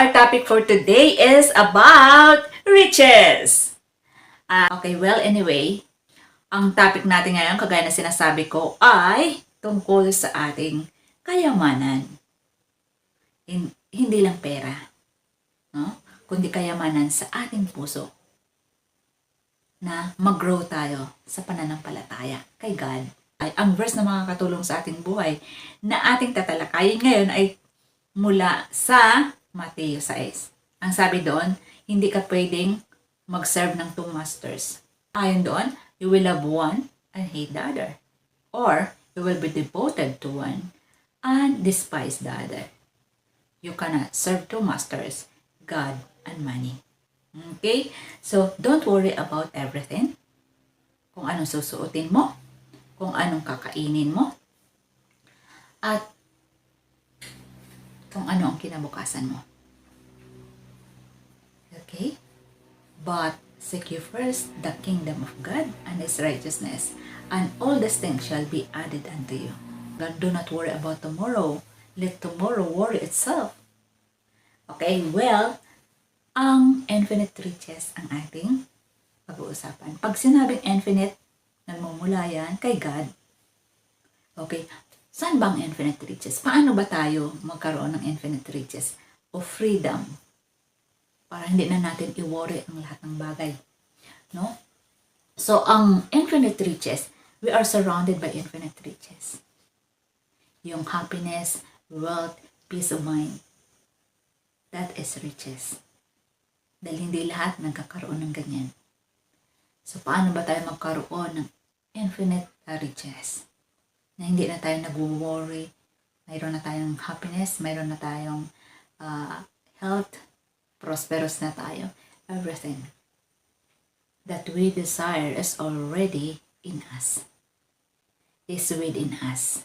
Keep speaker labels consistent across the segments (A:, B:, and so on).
A: our topic for today is about riches. Ah, okay, well, anyway, ang topic natin ngayon, kagaya na sinasabi ko, ay tungkol sa ating kayamanan. Hin- hindi lang pera, no? kundi kayamanan sa ating puso na mag-grow tayo sa pananampalataya kay God. Ay, ang verse na makakatulong sa ating buhay na ating tatalakayin ngayon ay mula sa Mateo 6. Ang sabi doon, hindi ka pwedeng mag-serve ng two masters. Ayon doon, you will love one and hate the other. Or, you will be devoted to one and despise the other. You cannot serve two masters, God and money. Okay? So, don't worry about everything. Kung anong susuotin mo, kung anong kakainin mo, at kung ano ang kinabukasan mo. Okay? But seek you first the kingdom of God and His righteousness, and all these things shall be added unto you. God, do not worry about tomorrow. Let tomorrow worry itself. Okay, well, ang infinite riches ang ating pag-uusapan. Pag sinabing infinite, nagmumula yan kay God. Okay, saan ba ang infinite riches? Paano ba tayo magkaroon ng infinite riches o freedom para hindi na natin i-worry ang lahat ng bagay? No? So, ang infinite riches, we are surrounded by infinite riches. Yung happiness, wealth, peace of mind. That is riches. Dahil hindi lahat nagkakaroon ng ganyan. So, paano ba tayo magkaroon ng infinite riches? Na hindi na tayo nag-worry, mayroon na tayong happiness, mayroon na tayong uh, health, prosperous na tayo, everything that we desire is already in us. Is within us.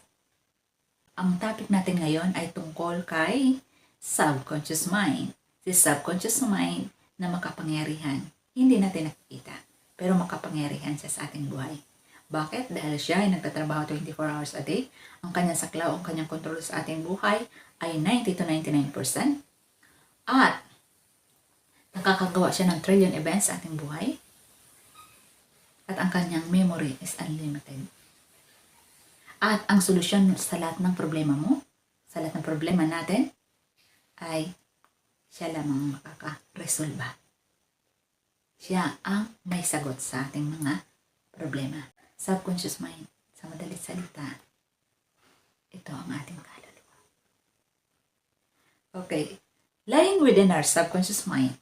A: Ang topic natin ngayon ay tungkol kay subconscious mind. Si subconscious mind na makapangyarihan. Hindi natin nakikita, pero makapangyarihan siya sa ating buhay. Bakit? Dahil siya ay nagtatrabaho 24 hours a day. Ang kanyang saklaw, ang kanyang kontrol sa ating buhay ay 90 to 99%. At nakakagawa siya ng trillion events sa ating buhay. At ang kanyang memory is unlimited. At ang solusyon sa lahat ng problema mo, sa lahat ng problema natin, ay siya lamang makaka-resolba. Siya ang may sagot sa ating mga problema. Subconscious mind, sa madalit salita, ito ang ating kaluluwa. Okay, lying within our subconscious mind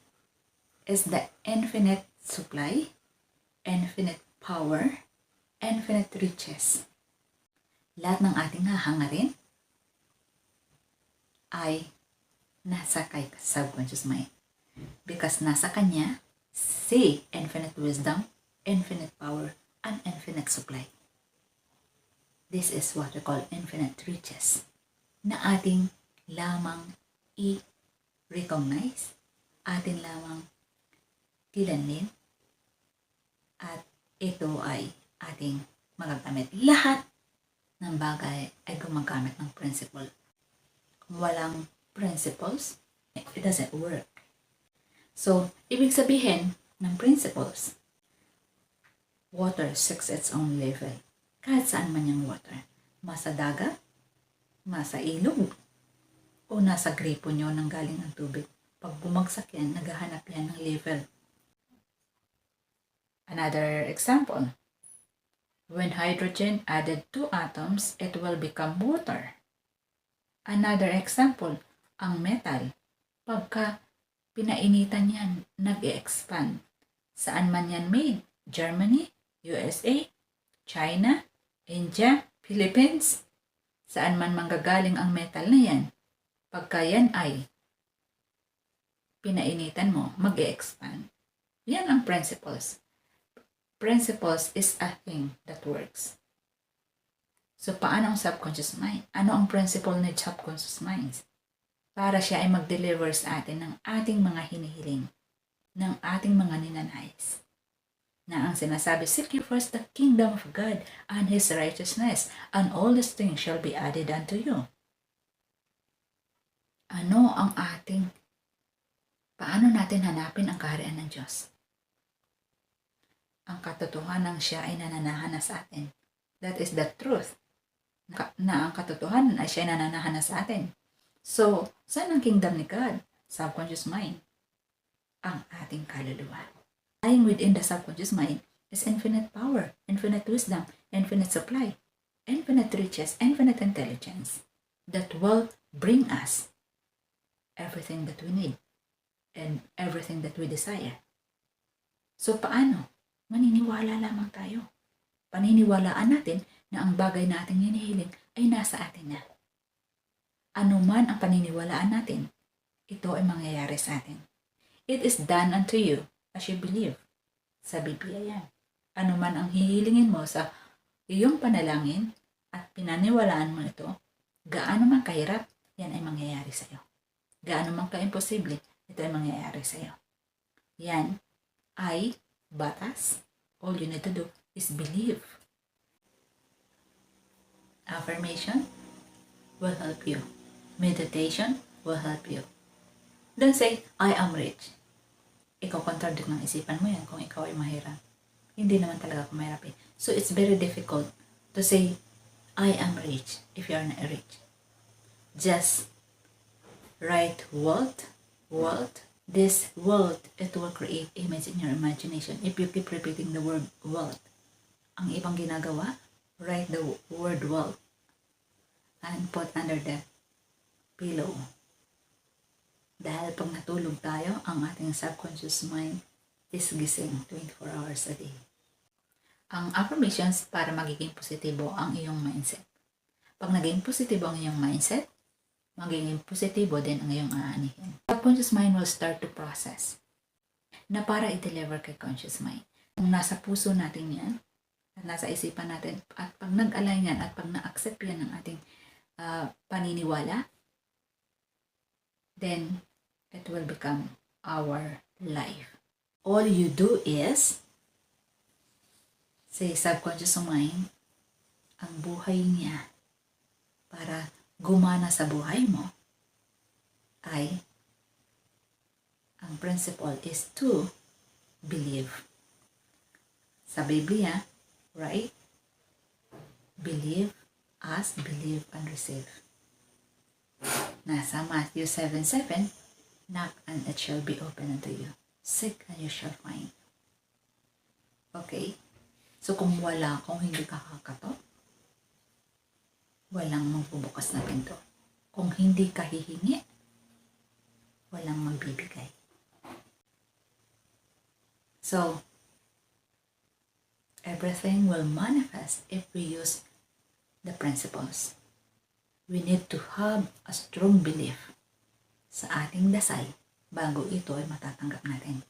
A: is the infinite supply, infinite power, infinite riches. Lahat ng ating hahangarin ay nasa kay subconscious mind. Because nasa kanya si infinite wisdom, infinite power, and infinite supply. This is what we call infinite riches na ating lamang i-recognize, atin lamang kilanlin, at ito ay ating magagamit. Lahat ng bagay ay gumagamit ng principle. Kung walang principles, it doesn't work. So, ibig sabihin ng principles, water seeks its own level. Kahit saan man yung water. Masa dagat, masa ilog, o nasa gripo nyo nang galing ang tubig. Pag bumagsak yan, naghahanap yan ng level. Another example. When hydrogen added two atoms, it will become water. Another example, ang metal. Pagka pinainitan yan, nag-expand. Saan man yan made? Germany, USA, China, India, Philippines. Saan man manggagaling ang metal na yan. Pagka yan ay pinainitan mo, mag-expand. Yan ang principles. Principles is a thing that works. So, paano ang subconscious mind? Ano ang principle ng subconscious minds? Para siya ay mag-deliver sa atin ng ating mga hinihiling, ng ating mga ninanais. Na ang sinasabi, Seek you first the kingdom of God and His righteousness, and all these things shall be added unto you. Ano ang ating natin hanapin ang kaharian ng Diyos? Ang katotohanan siya ay nananahan na sa atin. That is the truth. Na, ang katotohanan ay siya ay nananahan na sa atin. So, saan ang kingdom ni God? Subconscious mind. Ang ating kaluluwa. Lying within the subconscious mind is infinite power, infinite wisdom, infinite supply, infinite riches, infinite intelligence that will bring us everything that we need and everything that we desire. So paano? Maniniwala lamang tayo. Paniniwalaan natin na ang bagay na ating hinihiling ay nasa atin na. Ano man ang paniniwalaan natin, ito ay mangyayari sa atin. It is done unto you as you believe. Sa Biblia yan. Ano man ang hihilingin mo sa iyong panalangin at pinaniwalaan mo ito, gaano man kahirap, yan ay mangyayari sa iyo. Gaano man ka-imposible, ito ay mangyayari sa iyo. Yan ay batas. All you need to do is believe. Affirmation will help you. Meditation will help you. Don't say, I am rich. Ikaw contradict ng isipan mo yan kung ikaw ay mahirap. Hindi naman talaga ako mahirap eh. So it's very difficult to say, I am rich if you are not rich. Just write wealth, wealth. This wealth, it will create image in your imagination if you keep repeating the word wealth. Ang ibang ginagawa, write the word wealth and put under the pillow. Dahil pag natulog tayo, ang ating subconscious mind is gising 24 hours a day. Ang affirmations para magiging positibo ang iyong mindset. Pag naging positibo ang iyong mindset, magiging positibo din ang iyong aanihin. Subconscious mind will start to process na para i-deliver kay conscious mind. Kung nasa puso natin yan, at nasa isipan natin, at pag nag-align yan, at pag na-accept yan ng ating ah, paniniwala, then it will become our life. All you do is say subconscious mind ang buhay niya para gumana sa buhay mo ay ang principle is to believe. Sa Biblia, right? Believe, ask, believe, and receive. Nasa Matthew 7.7, Knock and it shall be open unto you. Seek and you shall find. Okay? So kung wala, kung hindi ka kakato, walang magbubukas na pinto. Kung hindi ka hihingi, walang magbibigay. So, everything will manifest if we use the principles. We need to have a strong belief sa ating dasal bago ito ay matatanggap natin.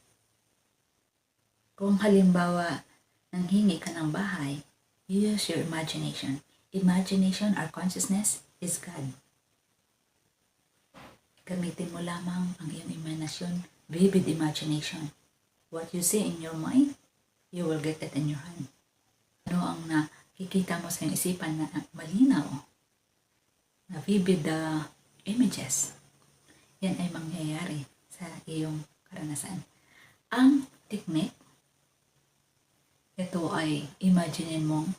A: Kung halimbawa, nanghingi ka ng bahay, use your imagination. Imagination or consciousness is God. Gamitin mo lamang ang iyong imagination, vivid imagination. What you see in your mind, you will get it in your hand. Ano ang nakikita mo sa iyong isipan na malinaw, na vivid uh, images, yan ay mangyayari sa iyong karanasan. Ang technique, ito ay imaginein mong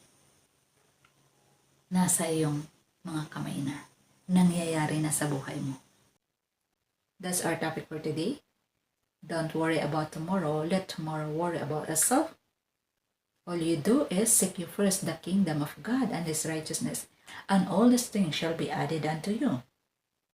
A: nasa iyong mga kamay na, nangyayari na sa buhay mo. That's our topic for today. Don't worry about tomorrow. Let tomorrow worry about itself. All you do is seek you first the kingdom of God and His righteousness, and all these things shall be added unto you.